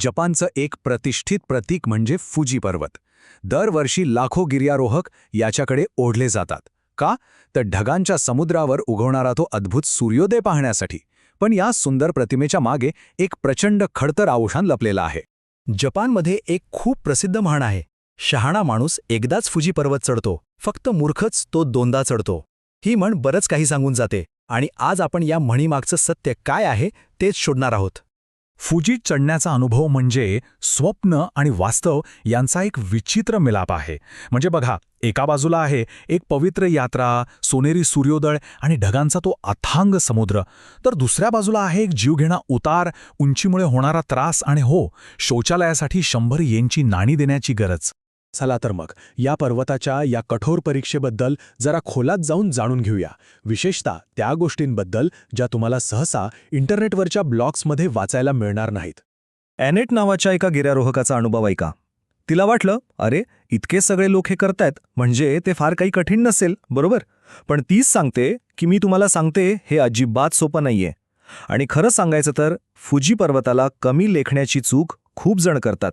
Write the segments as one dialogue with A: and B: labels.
A: जपानचं एक प्रतिष्ठित प्रतीक म्हणजे फुजी पर्वत. दरवर्षी लाखो गिर्यारोहक याच्याकडे ओढले जातात. का? तर ढगांच्या समुद्रावर उगवणारा तो अद्भुत सूर्योदय पाहण्यासाठी. पण या सुंदर प्रतिमेच्या मागे एक प्रचंड खडतर आव्हान लपलेला आहे.
B: जपानमध्ये एक खूप प्रसिद्ध म्हण आहे शहाणा माणूस एकदाच फुजी पर्वत चढतो फक्त मूर्खच तो दोनदा चढतो. ही म्हण बरंच काही सांगून जाते आणि आज आपण या म्हणीमागचं सत्य काय आहे तेच शोधणार आहोत.
C: फुजीत चढण्याचा अनुभव म्हणजे स्वप्न आणि वास्तव यांचा एक विचित्र मिलाप आहे. म्हणजे बघा एका बाजूला आहे एक पवित्र यात्रा सोनेरी सूर्योदय आणि ढगांचा तो अथांग समुद्र. तर दुसऱ्या बाजूला आहे एक जीवघेणा उतार उंचीमुळे होणारा त्रास आणि हो शौचालयासाठी शंभर येनची नाणी देण्याची गरज.
D: चला तर मग या पर्वताच्या या कठोर परीक्षेबद्दल जरा खोलात जाऊन जाणून घेऊया. विशेषतः त्या गोष्टींबद्दल ज्या तुम्हाला सहसा इंटरनेटवरच्या ब्लॉग्समध्ये वाचायला मिळणार नाहीत.
B: ॲनेट नावाच्या एका गिर्यारोहकाचा अनुभव ऐका. तिला वाटलं अरे इतके सगळे लोक हे करतायत म्हणजे ते फार काही कठीण नसेल बरोबर? पण तीच सांगते की मी तुम्हाला सांगते हे अजिबात सोपं नाहीये. आणि खरं सांगायचं तर फुजी पर्वताला कमी लेखण्याची चूक खूप जण करतात.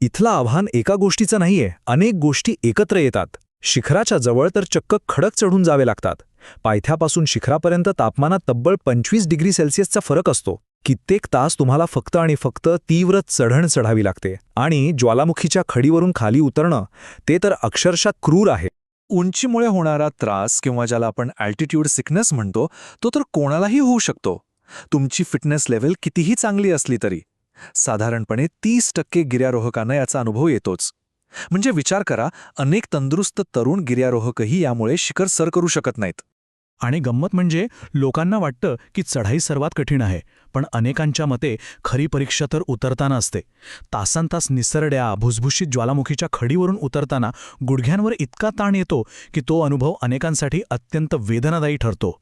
B: इथलं आव्हान एका गोष्टीचं नाहीये. अनेक गोष्टी एकत्र येतात. शिखराच्या जवळ तर चक्क खडक चढून जावे लागतात. पायथ्यापासून शिखरापर्यंत तापमानात तब्बल पंचवीस डिग्री सेल्सिअसचा फरक असतो. कित्येक तास तुम्हाला फक्त आणि फक्त तीव्र चढण चढावी लागते. आणि ज्वालामुखीच्या खडीवरून खाली उतरणं ते तर अक्षरशः क्रूर आहे.
E: उंचीमुळे होणारा त्रास किंवा ज्याला आपण अल्टिट्यूड सिकनेस म्हणतो तो तर कोणालाही होऊ शकतो. तुमची फिटनेस लेव्हल कितीही चांगली असली तरी. साधारणपणे तीस टक्के गिर्यारोहकांना याचा अनुभव येतोच. म्हणजे विचार करा अनेक तंदुरुस्त तरुण गिर्यारोहकही यामुळे शिखर सर करू शकत नाहीत.
C: आणि गंमत म्हणजे लोकांना वाटतं की चढाई सर्वात कठीण आहे पण अनेकांच्या मते खरी परीक्षा तर उतरताना असते. तासनतास निसरड्या भुसभुशीत ज्वालामुखीच्या खडीवरून उतरताना गुडघ्यांवर इतका ताण येतो की तो अनुभव अनेकांसाठी अत्यंत वेदनादायी ठरतो.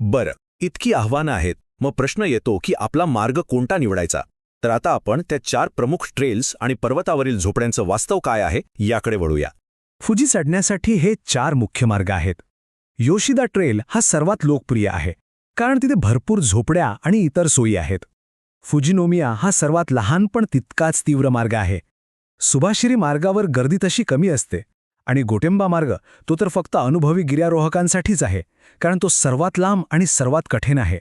B: बरं इतकी आव्हानं आहेत मग प्रश्न येतो की आपला मार्ग कोणता निवडायचा? तर आता आपण त्या चार प्रमुख ट्रेल्स आणि पर्वतावरील झोपड्यांचं वास्तव काय आहे याकडे वळूया.
A: फुजी चढण्यासाठी हे चार मुख्य मार्ग आहेत. योशिदा ट्रेल हा सर्वात लोकप्रिय आहे कारण तिथे भरपूर झोपड्या आणि इतर सोयी आहेत. फुजिनोमिया हा सर्वात लहान पण तितकाच तीव्र मार्ग आहे. सुभाशिरी मार्गावर गर्दी तशी कमी असते आणि गोटेंबा मार्ग तो तर फक्त अनुभवी गिर्यारोहकांसाठीच आहे कारण तो सर्वात लांब आणि सर्वात कठीण आहे.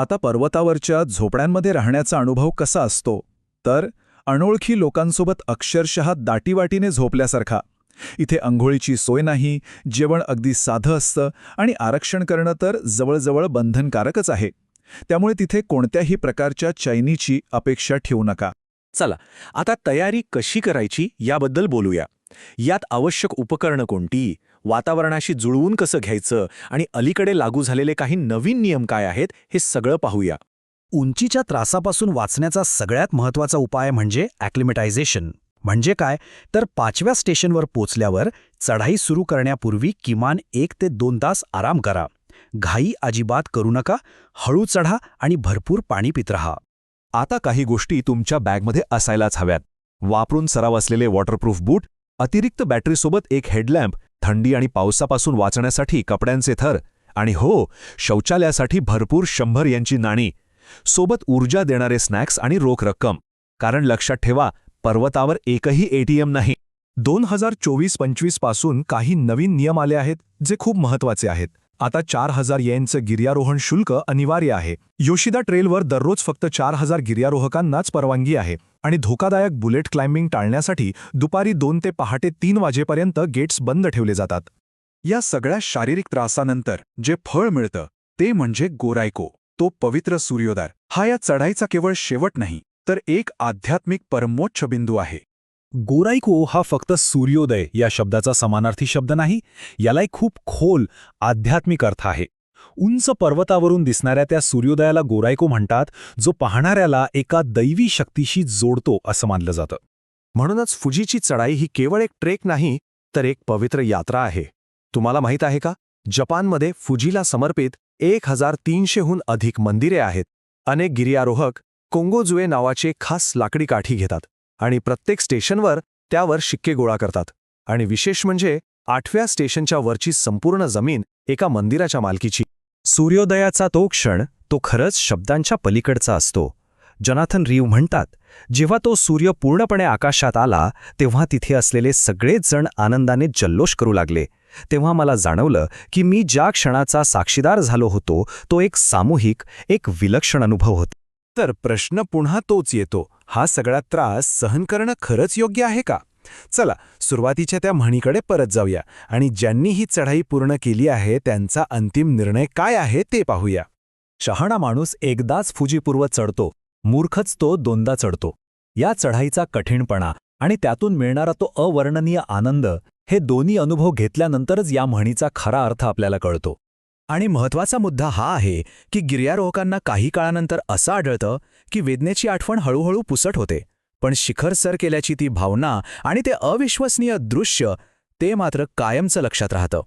D: आता पर्वतावरच्या झोपड्यांमध्ये राहण्याचा अनुभव कसा असतो? तर अनोळखी लोकांसोबत अक्षरशः दाटीवाटीने झोपल्यासारखा. इथे अंघोळीची सोय नाही जेवण अगदी साधं असतं आणि आरक्षण करणं तर जवळजवळ बंधनकारकच आहे. त्यामुळे तिथे कोणत्याही प्रकारच्या चैनीची अपेक्षा ठेवू नका.
E: चला आता तयारी कशी करायची याबद्दल बोलूया. यात आवश्यक उपकरणं कोणती? वातावरणाशी जुळवून कसं घ्यायचं? आणि अलीकडे लागू झालेले काही नवीन नियम काय आहेत? हे सगळं पाहूया.
B: उंचीच्या त्रासापासून वाचण्याचा सगळ्यात महत्त्वाचा उपाय म्हणजे ॲक्लिमेटायझेशन म्हणजे काय? तर पाचव्या स्टेशनवर पोचल्यावर चढाई सुरू करण्यापूर्वी किमान एक ते दोन तास आराम करा. घाई अजिबात करू नका हळू चढा आणि भरपूर पाणी पित रहा.
D: आता काही गोष्टी तुमच्या बॅगमध्ये असायलाच हव्यात. वापरून सराव असलेले वॉटरप्रूफ बूट अतिरिक्त बॅटरीसोबत एक हेडलॅम्प थंडी आणि पावसापासून वाचण्यासाठी कपड्यांचे थर आणि हो शौचालयासाठी भरपूर शंभर यांची नाणी. सोबत ऊर्जा देणारे स्नॅक्स आणि रोख रक्कम. कारण लक्षात ठेवा पर्वतावर एकही एटीएम नाही. दोन हजार चोवीस पंचवीसपासून काही नवीन नियम आले आहेत जे खूप महत्त्वाचे आहेत. आता चार हजार येनचं गिर्यारोहण शुल्क अनिवार्य आहे. योशिदा ट्रेलवर दररोज फक्त चार हजार गिर्यारोहकांनाच परवानगी आहे आणि धोकादायक बुलेट क्लाइम्बिंग टाळण्यासाठी दुपारी दोन ते पहाटे तीन वाजेपर्यंत गेट्स बंद ठेवले जातात. या सगळ्या शारीरिक त्रासानंतर जे फळ मिळतं ते म्हणजे गोरायको तो पवित्र सूर्योदय. हा या चढाईचा केवळ शेवट नाही तर एक आध्यात्मिक परमोच्च बिंदू आहे.
C: गोराईको हा फक्त सूर्योदय या शब्दाचा समानार्थी शब्द नाही याला एक खूप खोल आध्यात्मिक अर्थ आहे. उंच पर्वतावरून दिसणाऱ्या त्या सूर्योदयाला गोरायको म्हणतात जो पाहणाऱ्याला एका दैवी शक्तीशी जोडतो असं मानलं जातं.
B: म्हणूनच फुजीची चढाई ही केवळ एक ट्रेक नाही तर एक पवित्र यात्रा आहे. तुम्हाला माहीत आहे का? जपानमध्ये फुजीला समर्पित एक हजार तीनशेहून अधिक मंदिरे आहेत. अनेक गिर्यारोहक कोंगोजुए नावाचे खास लाकडी काठी घेतात. आणि प्रत्येक स्टेशनवर त्यावर शिक्के गोळा करतात. आणि विशेष म्हणजे आठव्या स्टेशनच्या वरची संपूर्ण जमीन एका मंदिराच्या मालकीची. सूर्योदयाचा तो क्षण तो खरंच शब्दांच्या पलीकडचा असतो. जनाथन रीव म्हणतात जेव्हा तो सूर्य पूर्णपणे आकाशात आला तेव्हा तिथे असलेले सगळेच जण आनंदाने जल्लोष करू लागले. तेव्हा मला जाणवलं की मी ज्या क्षणाचा साक्षीदार झालो होतो तो एक सामूहिक एक विलक्षण अनुभव होता.
A: तर प्रश्न पुन्हा तोच येतो. हा सगळा त्रास सहन करणं खरंच योग्य आहे का? चला सुरुवातीच्या त्या म्हणीकडे परत जाऊया आणि ज्यांनी ही चढाई पूर्ण केली आहे त्यांचा अंतिम निर्णय काय आहे ते पाहूया.
B: शहाणा माणूस एकदाच फुजीपूर्व चढतो मूर्खच तो दोनदा चढतो. या चढाईचा कठीणपणा आणि त्यातून मिळणारा तो अवर्णनीय आनंद हे दोन्ही अनुभव घेतल्यानंतरच या म्हणीचा खरा अर्थ आपल्याला कळतो. आणि महत्त्वाचा मुद्दा हा आहे की गिर्यारोहकांना काही काळानंतर असं आढळतं की वेदनेची आठवण हळूहळू पुसट होते. पण शिखर सर केल्याची ती भावना आणि ते अविश्वसनीय दृश्य ते मात्र कायमचं लक्षात राहतं.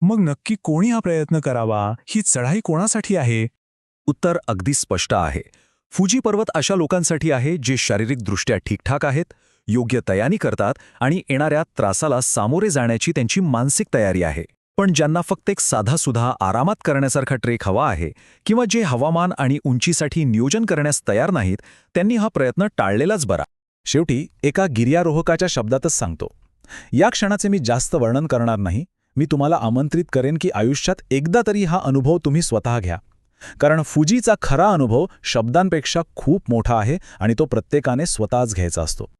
C: मग नक्की कोणी हा प्रयत्न करावा? ही चढाई कोणासाठी आहे?
B: उत्तर अगदी स्पष्ट आहे. फुजी पर्वत अशा लोकांसाठी आहे जे शारीरिकदृष्ट्या ठीकठाक आहेत योग्य तयारी करतात आणि येणाऱ्या त्रासाला सामोरे जाण्याची त्यांची मानसिक तयारी आहे. पण ज्यांना फक्त एक साधासुधा आरामात करण्यासारखा ट्रेक हवा आहे किंवा जे हवामान आणि उंचीसाठी नियोजन करण्यास तयार नाहीत त्यांनी हा प्रयत्न टाळलेलाच बरा.
C: शेवटी एका गिर्यारोहकाच्या शब्दातच सांगतो या क्षणाचे मी जास्त वर्णन करणार नाही. मी तुम्हाला आमंत्रित करेन की आयुष्यात एकदा तरी हा अनुभव तुम्ही स्वतः घ्या. कारण फुजीचा खरा अनुभव शब्दांपेक्षा खूप मोठा आहे आणि तो प्रत्येकाने स्वतःच घ्यायचा असतो.